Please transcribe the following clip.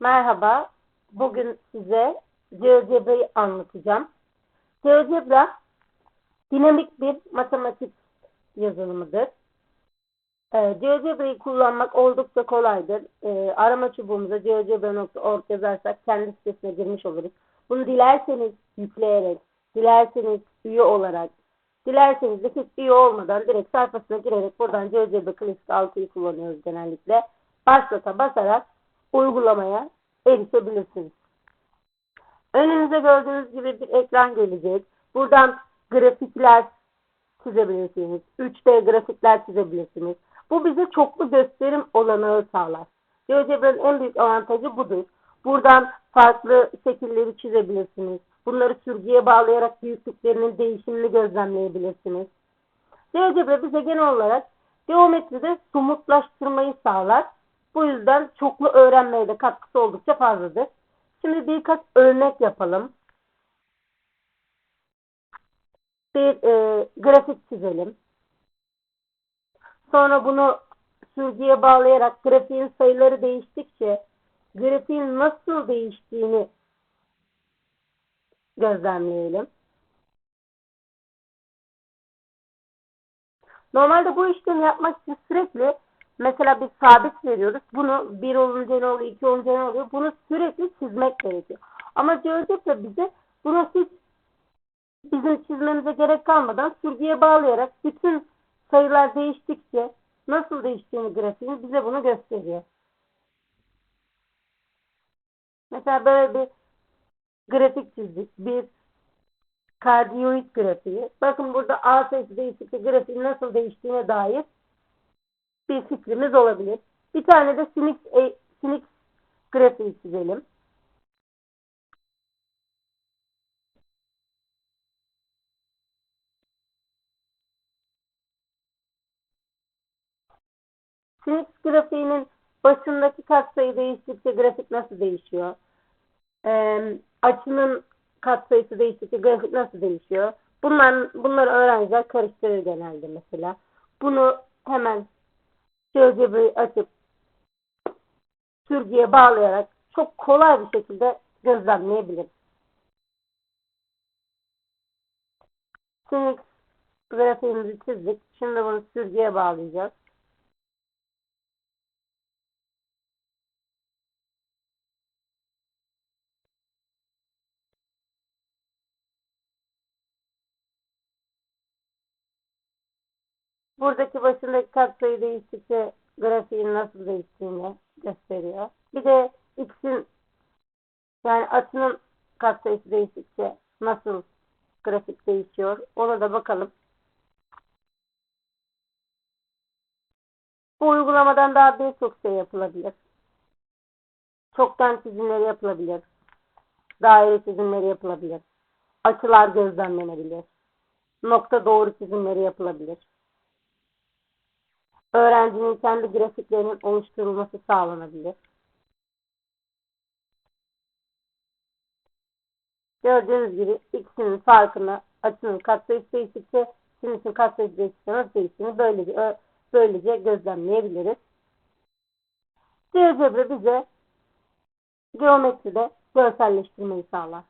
Merhaba, bugün size GeoGebra'yı anlatacağım. GeoGebra, dinamik bir matematik yazılımıdır. GeoGebra'yı kullanmak oldukça kolaydır. Ee, arama çubuğumuza geogebra.org yazarsak kendi sitesine girmiş oluruz. Bunu dilerseniz yükleyerek, dilerseniz üye olarak, dilerseniz de hiç üye olmadan direkt sayfasına girerek buradan GeoGebra Klasik 6'yı kullanıyoruz genellikle. Başlata basarak uygulamaya erişebilirsiniz. Önünüze gördüğünüz gibi bir ekran gelecek. Buradan grafikler çizebilirsiniz. 3D grafikler çizebilirsiniz. Bu bize çoklu gösterim olanağı sağlar. GeoGebra'nın en büyük avantajı budur. Buradan farklı şekilleri çizebilirsiniz. Bunları sürgüye bağlayarak büyüklüklerinin değişimini gözlemleyebilirsiniz. GeoGebra bize genel olarak geometride somutlaştırmayı sağlar. Bu yüzden çoklu öğrenmeye de katkısı oldukça fazladır. Şimdi birkaç örnek yapalım. Bir e, grafik çizelim. Sonra bunu sürgüye bağlayarak grafiğin sayıları değiştikçe grafiğin nasıl değiştiğini gözlemleyelim. Normalde bu işlemi yapmak için sürekli mesela bir sabit veriyoruz. Bunu bir olunca ne oluyor, iki olunca ne oluyor? Bunu sürekli çizmek gerekiyor. Ama GeoGebra bize bunu hiç bizim çizmemize gerek kalmadan sürgüye bağlayarak bütün sayılar değiştikçe nasıl değiştiğini grafiğin bize bunu gösteriyor. Mesela böyle bir grafik çizdik. Bir kardiyoid grafiği. Bakın burada A sayısı değiştikçe grafiğin nasıl değiştiğine dair bir fikrimiz olabilir. Bir tane de Sinix, e, Sinix grafiği çizelim. Sinix grafiğinin başındaki katsayı değiştikçe grafik nasıl değişiyor? Ee, açının katsayısı değiştikçe grafik nasıl değişiyor? Bunlar, bunları öğrenciler karıştırır genelde mesela. Bunu hemen GeoGebra'yı açıp sürgüye bağlayarak çok kolay bir şekilde gözlemleyebiliriz. Sinix grafiğimizi çizdik. Şimdi bunu sürgüye bağlayacağız. Buradaki başındaki katsayı değiştikçe grafiğin nasıl değiştiğini gösteriyor. Bir de x'in yani açının katsayısı değiştikçe nasıl grafik değişiyor ona da bakalım. Bu uygulamadan daha birçok şey yapılabilir. Çoktan çizimleri yapılabilir. Daire çizimleri yapılabilir. Açılar gözlemlenebilir. Nokta doğru çizimleri yapılabilir öğrencinin kendi grafiklerinin oluşturulması sağlanabilir. Gördüğünüz gibi ikisinin farkını açının katsayısı değiştikçe sinüsün katsayısı değiştikçe nasıl değiştiğini böylece, böylece gözlemleyebiliriz. GeoGebra bize geometride görselleştirmeyi sağlar.